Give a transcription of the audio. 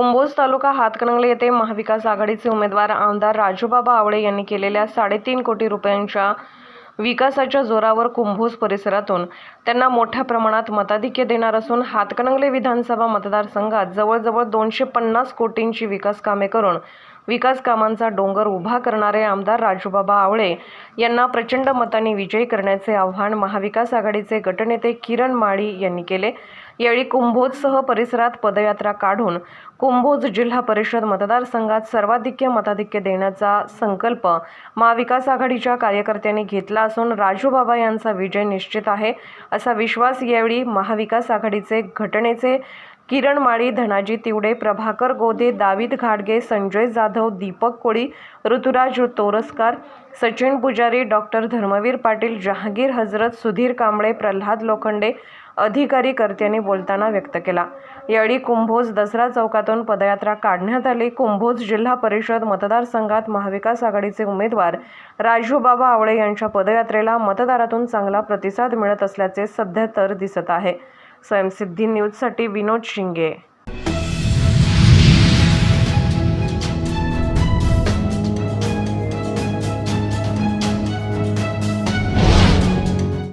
कुंभोज तालुका हातकणंगले येथे महाविकास आघाडीचे उमेदवार आमदार राजूबाबा आवळे यांनी केलेल्या साडेतीन कोटी रुपयांच्या विकासाच्या जोरावर कुंभोज परिसरातून त्यांना मोठ्या प्रमाणात मताधिक्य देणार असून हातकणंगले विधानसभा मतदारसंघात जवळजवळ दोनशे पन्नास कोटींची विकास कामे करून विकास कामांचा डोंगर उभा करणारे आमदार राजूबाबा आवळे यांना प्रचंड मतांनी विजयी करण्याचे आव्हान महाविकास आघाडीचे गटनेते किरण माळी यांनी केले. यावेळी कुंभोजसह परिसरात पदयात्रा काढून कुंभोज जिल्हा परिषद मतदारसंघात सर्वाधिक्य मताधिक्य देण्याचा संकल्प महाविकास आघाडीच्या कार्यकर्त्यांनी घेतला असून राजूबाबा यांचा विजय निश्चित आहे असा विश्वास यावेळी महाविकास आघाडीचे घटनेचे किरण माळी धनाजी तिवडे प्रभाकर गोदे दावीद घाडगे संजय जाधव दीपक कोळी ऋतुराज तोरसकार सचिन पुजारी डॉक्टर धर्मवीर पाटील जहांगीर हजरत सुधीर कांबळे प्रल्हाद लोखंडे अधिकारी कर्त्यांनी बोलताना व्यक्त केला. यावेळी कुंभोज दसरा चौकातून पदयात्रा काढण्यात आली. कुंभोज जिल्हा परिषद मतदारसंघात महाविकास आघाडीचे उमेदवार राजूबाबा आवळे यांच्या पदयात्रेला मतदारातून चांगला प्रतिसाद मिळत असल्याचे सध्या तर दिसत आहे. स्वयंसिद्धी न्यूजसाठी विनोद शिंगे.